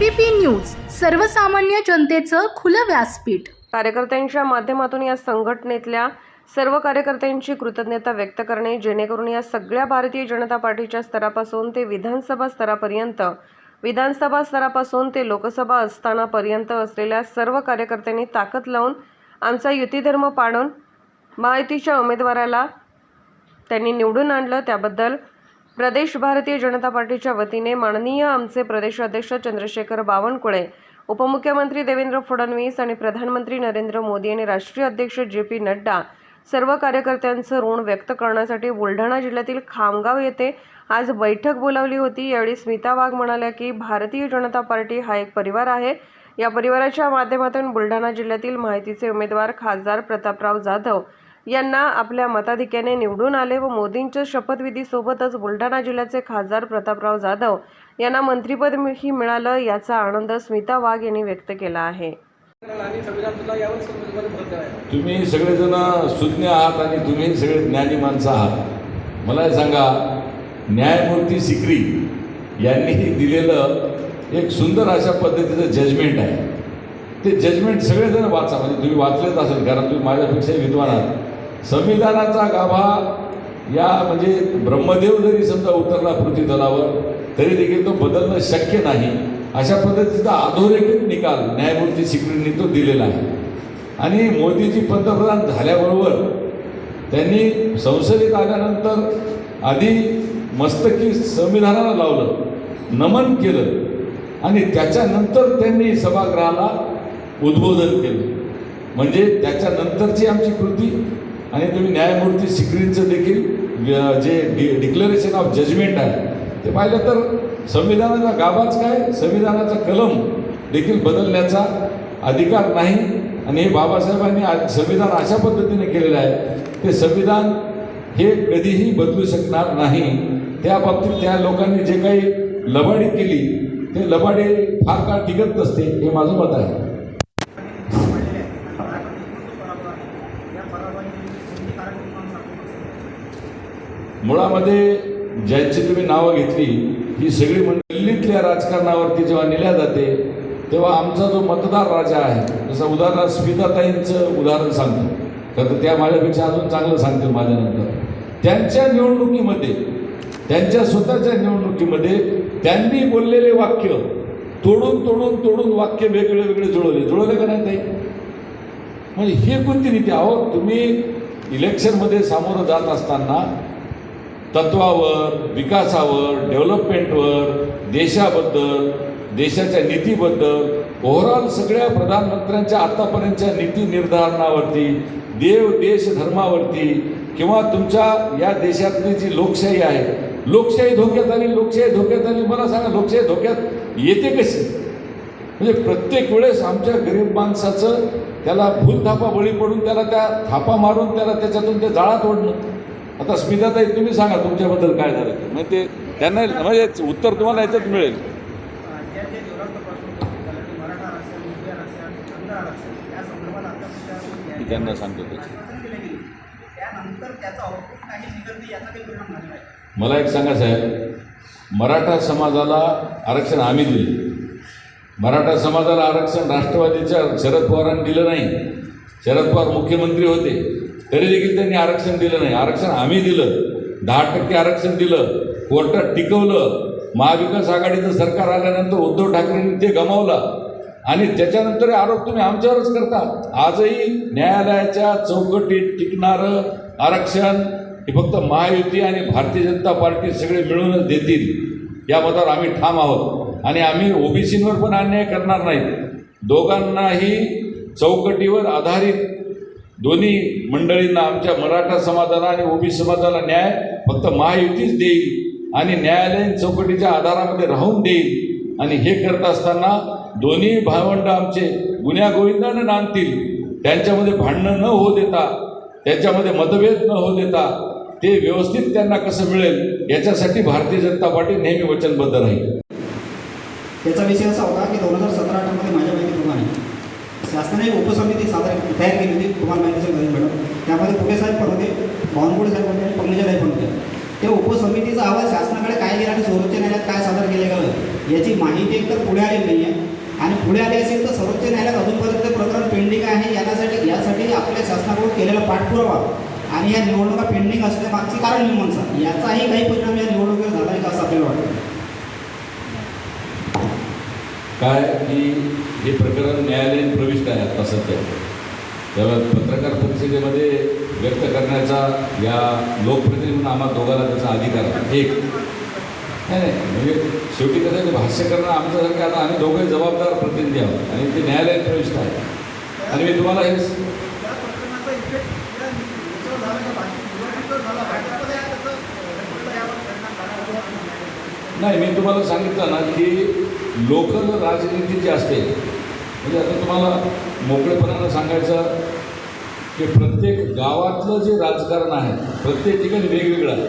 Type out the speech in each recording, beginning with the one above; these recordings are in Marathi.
एबीपी न्यूज सर्वसामान्य जनतेचं खुलं व्यासपीठ. कार्यकर्त्यांच्या माध्यमातून या संघटनेतल्या सर्व कार्यकर्त्यांची कृतज्ञता व्यक्त करणे जेणेकरून या सगळ्या भारतीय जनता पार्टीच्या स्तरापासून ते विधानसभा स्तरापर्यंत विधानसभा स्तरापासून ते लोकसभा असतानापर्यंत असलेल्या सर्व कार्यकर्त्यांनी ताकद लावून आमचा युतीधर्म पाडून महायुतीच्या उमेदवाराला त्यांनी निवडून आणलं. त्याबद्दल प्रदेश भारतीय जनता पार्टीच्या वतीने माननीय आमचे प्रदेश अध्यक्ष चंद्रशेखर बावनकुळे उपमुख्यमंत्री देवेंद्र फडणवीस आणि प्रधानमंत्री नरेंद्र मोदी आणि राष्ट्रीय अध्यक्ष जे पी नड्डा सर्व कार्यकर्त्यांचं ऋण व्यक्त करण्यासाठी बुलढाणा जिल्ह्यातील खामगाव येथे आज बैठक बोलावली होती. यावेळी स्मिता वाघ म्हणाल्या की भारतीय जनता पार्टी हा एक परिवार आहे. या परिवाराच्या माध्यमातून बुलढाणा जिल्ह्यातील माहितीचे उमेदवार खासदार प्रतापराव जाधव यांना आपल्या मताधिक्याने निवडून आले व मोदींच्या शपथविधीसोबतच बुलढाणा जिल्ह्याचे खासदार प्रतापराव जाधव यांना मंत्रिपद ही मिळालं याचा आनंद स्मिता वाघ यांनी व्यक्त केला आहे. तुम्ही सगळेजण सुज्ञ आहात आणि तुम्ही सगळे ज्ञानी माणसं आहात. मला सांगा न्यायमूर्ती सिक्री यांनी दिलेलं एक सुंदर अशा पद्धतीचं जजमेंट आहे. ते जजमेंट सगळेजण वाचा म्हणजे तुम्ही वाचलेच असेल कारण तुम्ही माझ्यापेक्षाही विद्वान आहात. संविधानाचा गाभा या म्हणजे ब्रह्मदेव जरी समजा उतरला पृथ्वीतलावर तरी देखील तो बदलणं शक्य नाही. अशा पद्धतीचा अधोरेखित निकाल न्यायमूर्ती सिक्रींनी तो दिलेला आहे. आणि मोदीजी पंतप्रधान झाल्याबरोबर त्यांनी संसदेत आल्यानंतर आधी मस्तकी संविधानाला लावलं नमन केलं आणि त्याच्यानंतर त्यांनी सभागृहाला उद्बोधन केलं. म्हणजे त्याच्यानंतरची आमची कृती आणि तुम्ही न्यायमूर्ती सिक्रींचं देखील जे डि डिक्लरेशन ऑफ जजमेंट आहे ते पाहिलं तर संविधानाचा गाभाच काय? संविधानाचा कलम देखील बदलण्याचा अधिकार नाही. आणि हे बाबासाहेबांनी आज संविधान अशा पद्धतीने केलेलं आहे ते संविधान हे कधीही बदलू शकणार नाही. त्या बाबतीत त्या लोकांनी जे काही लबाडी केली ते लबाडी फार काळ टिकत नसते हे माझं मत आहे. मुळामध्ये ज्यांची तुम्ही नावं घेतली ही सगळी म्हणजे मंडळीतल्या राजकारणावरती जेव्हा नेल्या जाते तेव्हा आमचा जो मतदार राजा आहे जसं उदाहरण स्मिताताईंचं उदाहरण सांगतो. खरं तर त्या माझ्यापेक्षा अजून चांगलं सांगतील माझ्यानंतर. त्यांच्या निवडणुकीमध्ये त्यांच्या स्वतःच्या निवडणुकीमध्ये त्यांनी बोललेले वाक्य तोडून तोडून तोडून वाक्य वेगळे वेगळे जुळवले. जुळवले का नाही ताई? म्हणजे ही कोणती नीती अहो तुम्ही इलेक्शनमध्ये सामोरं जात असताना तत्वावर विकासावर डेव्हलपमेंटवर देशाबद्दल देशाच्या नीतीबद्दल ओव्हरऑल सगळ्या प्रधानमंत्र्यांच्या आत्तापर्यंतच्या नीती निर्धारणावरती देव देश धर्मावरती किंवा तुमच्या या देशातली जी लोकशाही आहे लोकशाही धोक्यात आली लोकशाही धोक्यात आली मला सांगा लोकशाही धोक्यात येते कशी? म्हणजे प्रत्येक वेळेस आमच्या गरीब माणसाचं त्याला भूलथापा बळी पडून त्याला त्या थापा मारून त्याला त्याच्यातून ते जाळात ओढणं. आता स्मिताताई तुम्ही सांगा तुमच्याबद्दल काय झालं ते? म्हणजे ते त्यांना म्हणजे उत्तर तुम्हाला याच्यात मिळेल. मी त्यांना सांगतो त्याचं. मला एक सांगा साहेब मराठा समाजाला आरक्षण आम्ही दिले. मराठा समाजाला आरक्षण राष्ट्रवादीच्या शरद पवारांनी दिलं नाही. शरद पवार मुख्यमंत्री होते. तरी देखील त्यांनी आरक्षण दिलं नाही. आरक्षण आम्ही दिलं. दहा टक्के आरक्षण दिलं. कोर्टात टिकवलं. महाविकास आघाडीचं सरकार आल्यानंतर उद्धव ठाकरेंनी ते गमावलं. आणि त्याच्यानंतर आरोप तुम्ही आमच्यावरच करता. आजही न्यायालयाच्या चौकटीत टिकणारं आरक्षण हे फक्त महायुती आणि भारतीय जनता पार्टी सगळे मिळूनच देतील. या मतावर आम्ही ठाम आहोत. आणि आम्ही ओबीसींवर पण अन्याय करणार नाही दोघांनाही चौकटीवर आधारित दोन्ही मंडळींना आमच्या मराठा समाजाला आणि ओबी समाजाला न्याय फक्त महायुतीच देईल आणि न्यायालयीन चौकटीच्या आधारामध्ये राहून देईल. आणि हे करत असताना दोन्ही भावंड आमचे गुन्ह्यागोविंदानं नांदतील. त्यांच्यामध्ये भांडणं न होऊ देता त्यांच्यामध्ये मतभेद न होऊ देता ते व्यवस्थित त्यांना कसं मिळेल याच्यासाठी भारतीय जनता पार्टी नेहमी वचनबद्ध राहील. याचा विषय असा होता की दोन हजार सतरा अठरामध्ये माझ्या शासनाने उपसमिती सादर तयार केली होती तुम्हाला माहिती असेल गणेश मॅडम. त्यामध्ये पुणे साहेब पण होते बावनकुळे साहेब होते आणि साहेब पण होते. त्या उपसमितीचा अहवाल शासनाकडे काय गेला आणि सर्वोच्च न्यायालयात काय सादर केलं गेलं? याची माहिती एकतर पुढे आलेली नाही आहे आणि पुढे आली असेल तर सर्वोच्च न्यायालयात अजूनपर्यंत प्रकरण पेंडिंग आहे यासाठी यासाठी आपल्या शासनाकडून केलेला पाठपुरावा. आणि या निवडणुका पेंडिंग असण्यामागची कारण मीमांसा याचाही काही परिणाम या निवडणुकीवर झाला आहे का असं आपल्याला वाटतं? काय की हे प्रकरण न्यायालयीन प्रविष्ट आहे आता सध्या. त्याला पत्रकार परिषदेमध्ये व्यक्त करण्याचा या लोकप्रतिनिधी म्हणून आम्हा दोघांना त्याचा अधिकार आहे. एक. नाही म्हणजे शेवटी कसं ते भाष्य करणं आमच्यासारखे आता आम्ही दोघे जबाबदार प्रतिनिधी आहोत आणि ते न्यायालयात प्रविष्ट आहे. आणि मी तुम्हाला हे नाही मी तुम्हाला सांगितलं ना की लोकल राजनीती जी असते म्हणजे आता तुम्हाला मोकळेपणानं सांगायचं की प्रत्येक गावातलं जे राजकारण आहे प्रत्येक ठिकाणी वेगवेगळं आहे.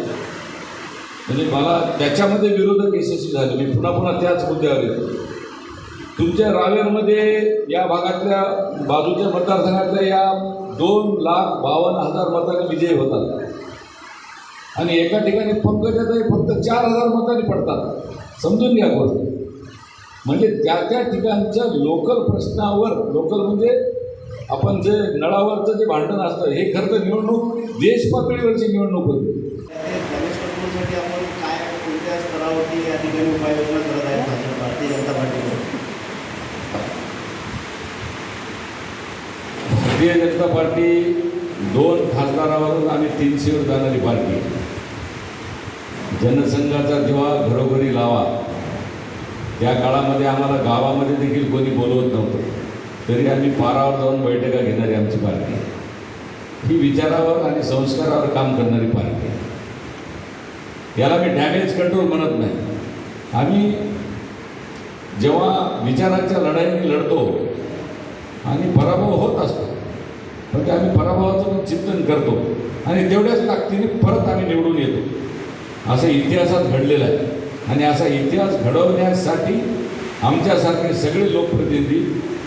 म्हणजे मला त्याच्यामध्ये विरोधक यशस्वी झाले. मी पुन्हा पुन्हा त्याच मुद्द्यावर येतो. तुमच्या रावेरमध्ये या भागातल्या बाजूच्या मतदारसंघातल्या या दोन लाख बावन्न हजार मतांनी विजयी होतात. आणि एका ठिकाणी पंकजाताई फक्त चार हजार मतांनी पडतात. समजून घ्या गोष्ट. म्हणजे त्या त्या ठिकाणच्या लोकल प्रश्नावर लोकल म्हणजे आपण जे नळावरचं जे भांडण असतं हे खरं तर निवडणूक देश पातळीवरची निवडणूक होती. गणेश कंट्रोलसाठी आपण काय कोणत्या स्तरावरती या ठिकाणी उपाययोजना करत आहेत भाजप भारतीय जनता पार्टीकडून? भारतीय जनता पार्टी दोन खासदारावरून आम्ही तीनशेवर जाणारी पार्टी. जनसंघाचा दिवा घरोघरी लावा त्या काळामध्ये आम्हाला गावामध्ये देखील कोणी बोलवत नव्हतं. तरी आम्ही पारावर जाऊन बैठका घेणारी आमची पार्टी ही विचारावर आणि संस्कारावर काम करणारी पार्टी आहे. याला मी डॅमेज कंट्रोल म्हणत नाही. आम्ही जेव्हा विचारांच्या लढाईने लढतो आणि पराभव होत असतो पण ते आम्ही पराभवाचं पण चिंतन करतो आणि तेवढ्याच ताकदीने परत आम्ही निवडून येतो. असं इतिहासात घडलेलं आहे. आणि असा इतिहास घडवण्यासाठी आमच्यासारखे सगळे लोकप्रतिनिधी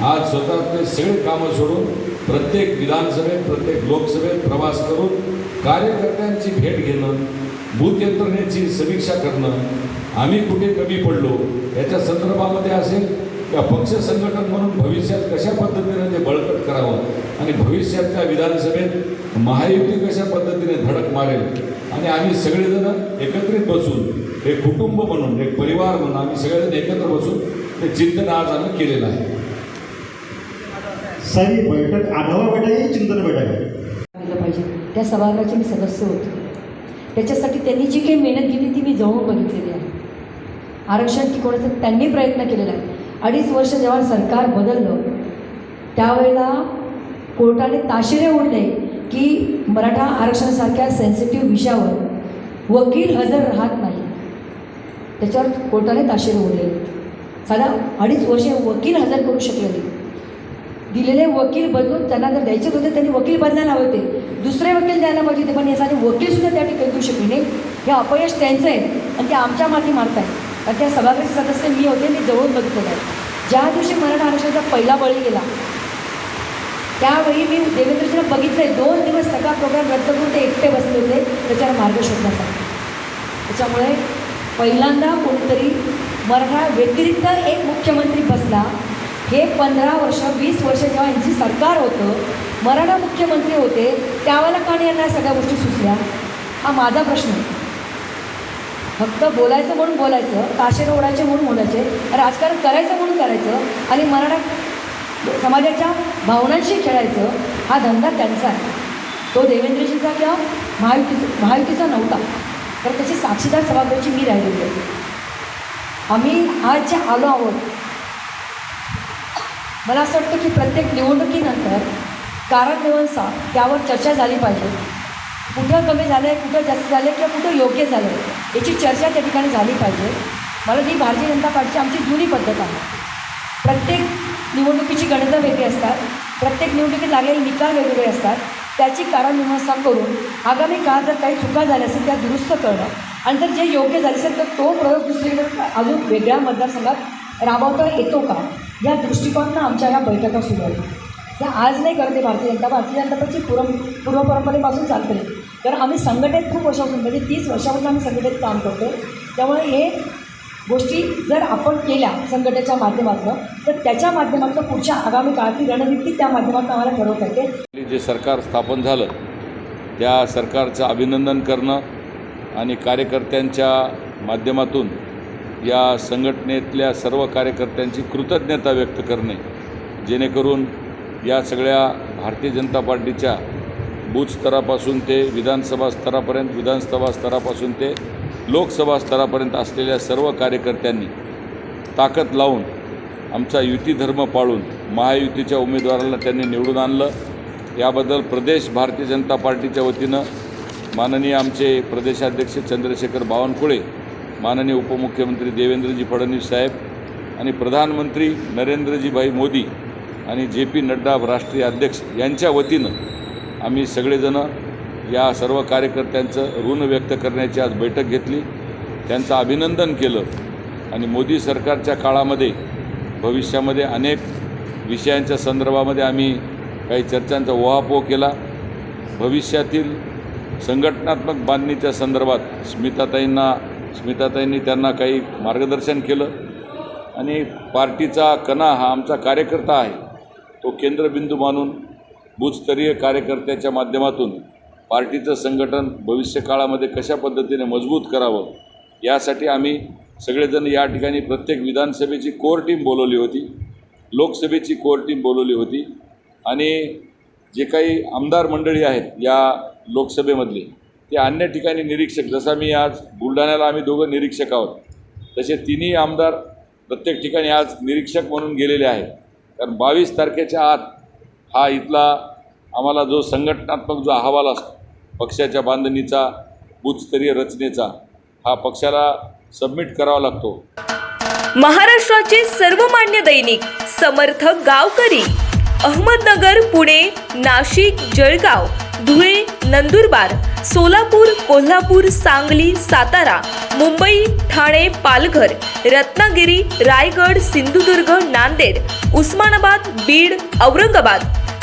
आज स्वतःचे सगळे कामं सोडून प्रत्येक विधानसभेत प्रत्येक लोकसभेत प्रवास करून कार्यकर्त्यांची भेट घेणं बूथ यंत्रणेची समीक्षा करणं आम्ही कुठे कमी पडलो याच्या संदर्भामध्ये असेल किंवा पक्ष संघटन म्हणून भविष्यात कशा पद्धतीने ते बळकट करावं आणि भविष्यातल्या विधानसभेत महायुती कशा पद्धतीने धडक मारेल? आणि आम्ही सगळेजण एकत्रित बसून एक कुटुंब म्हणून एक परिवार म्हणून आम्ही सगळेजण एकत्र बसून ते चिंतन आज आम्ही केलेलं आहे. ही बैठक आढावा बैठक आहे ही चिंतन बैठक आहे पाहिजे. त्या सभागृहाचे मी सदस्य होते. त्याच्यासाठी त्यांनी जी काही मेहनत केली ती मी जवळून बघितलेली आहे. आरक्षण टिकवण्याचा त्यांनी प्रयत्न केलेला आहे. अडीच वर्ष जेव्हा सरकार बदललं त्यावेळेला कोर्टाने ताशिरे ओढले की मराठा आरक्षणासारख्या सेन्सिटिव्ह विषयावर वकील हजर राहत नाही. त्याच्यावर कोर्टाने ताशिरे ओढले. साधा अडीच वर्षे वकील हजर करू शकले दिलेले वकील बदलून त्यांना जर द्यायचेच होते त्यांनी वकील बदलायला हवे होते. दुसरे वकील द्यायला पाहिजे होते पण यासाठी वकीलसुद्धा त्या ठिकाणी देऊ शकले नाही. हे अपयश त्यांचं आहे आणि ते आमच्या माती मारत आहेत आणि त्या सभागृहाचे सदस्य मी होते मी जवळून बघितलेलं आहे ज्या दिवशी मराठा आरक्षणाचा पहिला बळी गेला त्यावेळी मी देवेंद्रजीला बघितले दोन दिवस सगळा प्रोग्राम रद्द करून ते एकटे बसले होते त्याच्यावर मार्ग शोधण्याचा त्याच्यामुळे पहिल्यांदा कोणीतरी मराठा व्यतिरिक्त एक मुख्यमंत्री बसला. हे पंधरा वर्ष वीस वर्ष जेव्हा यांची सरकार होतं मराठा मुख्यमंत्री होते त्यावेळेला का नाही यांना सगळ्या गोष्टी सुचल्या. हा माझा प्रश्न आहे. फक्त बोलायचं म्हणून बोलायचं ताशेर ओढायचे म्हणून बोलायचे राजकारण करायचं म्हणून करायचं आणि मराठा समाजाच्या भावनांशी खेळायचं हा धंदा त्यांचा आहे. तो देवेंद्रजीचा किंवा महायुतीचा महायुतीचा नव्हता. तर त्याची साक्षीदार सभागृहाची मी राहिलेली आहे. आम्ही आज जे आलो आहोत मला असं वाटतं की प्रत्येक निवडणुकीनंतर कारणमीमांसा त्यावर चर्चा झाली पाहिजे. कुठं कमी झालं आहे कुठं जास्त झालं आहे किंवा कुठं योग्य झालं आहे याची चर्चा त्या ठिकाणी झाली पाहिजे. मला ती भारतीय जनता पार्टीची आमची जुनी पद्धत आहे. प्रत्येक निवडणुकीची गणितं वेगळी असतात. प्रत्येक निवडणुकीत लागलेले निकाल वेगवेगळे असतात. त्याची कारणमीमांसा करून आगामी काळात जर काही चुका झाल्या असेल त्या दुरुस्त करणं. आणि जर जे योग्य झाले असेल तर तो प्रयोग दुसरीकडे अजून वेगळ्या मतदारसंघात राबवता येतो का? या दृष्टिकोनानं आमच्या ह्या बैठका सुरू आहेत. त्या आज नाही करते भारतीय जनता भारतीय जनता पक्षी पूर्व पूर्वपरंपरेपासून चालते. कारण आम्ही संघटनेत खूप वर्षापासून म्हणजे तीस वर्षापासून आम्ही संघटनेत काम करतो त्यामुळे हे गोष्टी जर आपण केल्या संघटनेच्या माध्यमातून तर त्याच्या माध्यमातून पुढच्या आगामी काळातली रणनीती त्या माध्यमातून आम्हाला ठरवता येते. जे सरकार स्थापन झालं त्या सरकारचं अभिनंदन करणं आणि कार्यकर्त्यांच्या माध्यमातून या संघटनेतल्या सर्व कार्यकर्त्यांची कृतज्ञता व्यक्त करणे जेणेकरून या सगळ्या भारतीय जनता पार्टीच्या बूथ स्तरापासून ते विधानसभा स्तरापर्यंत विधानसभा स्तरापासून ते लोकसभा स्तरापर्यंत असलेल्या सर्व कार्यकर्त्यांनी ताकद लावून आमचा युती धर्म पाळून महायुतीच्या उमेदवाराला त्यांनी निवडून आणलं. याबद्दल प्रदेश भारतीय जनता पार्टीच्या वतीनं माननीय आमचे प्रदेशाध्यक्ष चंद्रशेखर बावनकुळे माननीय उपमुख्यमंत्री देवेंद्रजी फडणवीस साहेब आणि प्रधानमंत्री नरेंद्रजीभाई मोदी आणि जे पी नड्डा राष्ट्रीय अध्यक्ष यांच्या वतीनं आम्ही सगळेजणं या सर्व कार्यकर्त्यांचं ऋण व्यक्त करण्याची आज बैठक घेतली. त्यांचं अभिनंदन केलं. आणि मोदी सरकारच्या काळामध्ये भविष्यामध्ये अनेक विषयांच्या संदर्भामध्ये आम्ही काही चर्चांचा ओहापोह केला. भविष्यातील संघटनात्मक बांधणीच्या संदर्भात स्मिताताईंना स्मिताताईंनी त्यांना काही मार्गदर्शन केलं. आणि पार्टीचा कणा हा आमचा कार्यकर्ता आहे. तो केंद्रबिंदू मानून बूथस्तरीय कार्यकर्त्याच्या माध्यमातून पार्टीचं संघटन भविष्यकाळामध्ये कशा पद्धतीने मजबूत करावं यासाठी आम्ही सगळेजण या ठिकाणी प्रत्येक विधानसभेची कोर टीम बोलवली होती लोकसभेची कोर टीम बोलवली होती आणि जे काही आमदार मंडळी आहेत या लोकसभेमधले ते अन्य ठिकाणी निरीक्षक जसा मी आज बुलढाण्याला आम्ही दोघं निरीक्षक आहोत तसे तिन्ही आमदार प्रत्येक ठिकाणी आज निरीक्षक म्हणून गेलेले आहेत. कारण बावीस तारखेच्या आत हा इथला आम्हाला जो संघटनात्मक जो अहवाल असतो पक्षाच्या बांधणीचा बूथस्तरीय रचनेचा हा पक्षाला सबमिट करावा लागतो. महाराष्ट्राचे सर्वमान्य दैनिक समर्थ गावकरी अहमदनगर पुणे नाशिक जळगाव धुळे नंदुरबार सोलापूर कोल्हापूर सांगली सातारा मुंबई ठाणे पालघर रत्नागिरी रायगड सिंधुदुर्ग नांदेड उस्मानाबाद बीड औरंगाबाद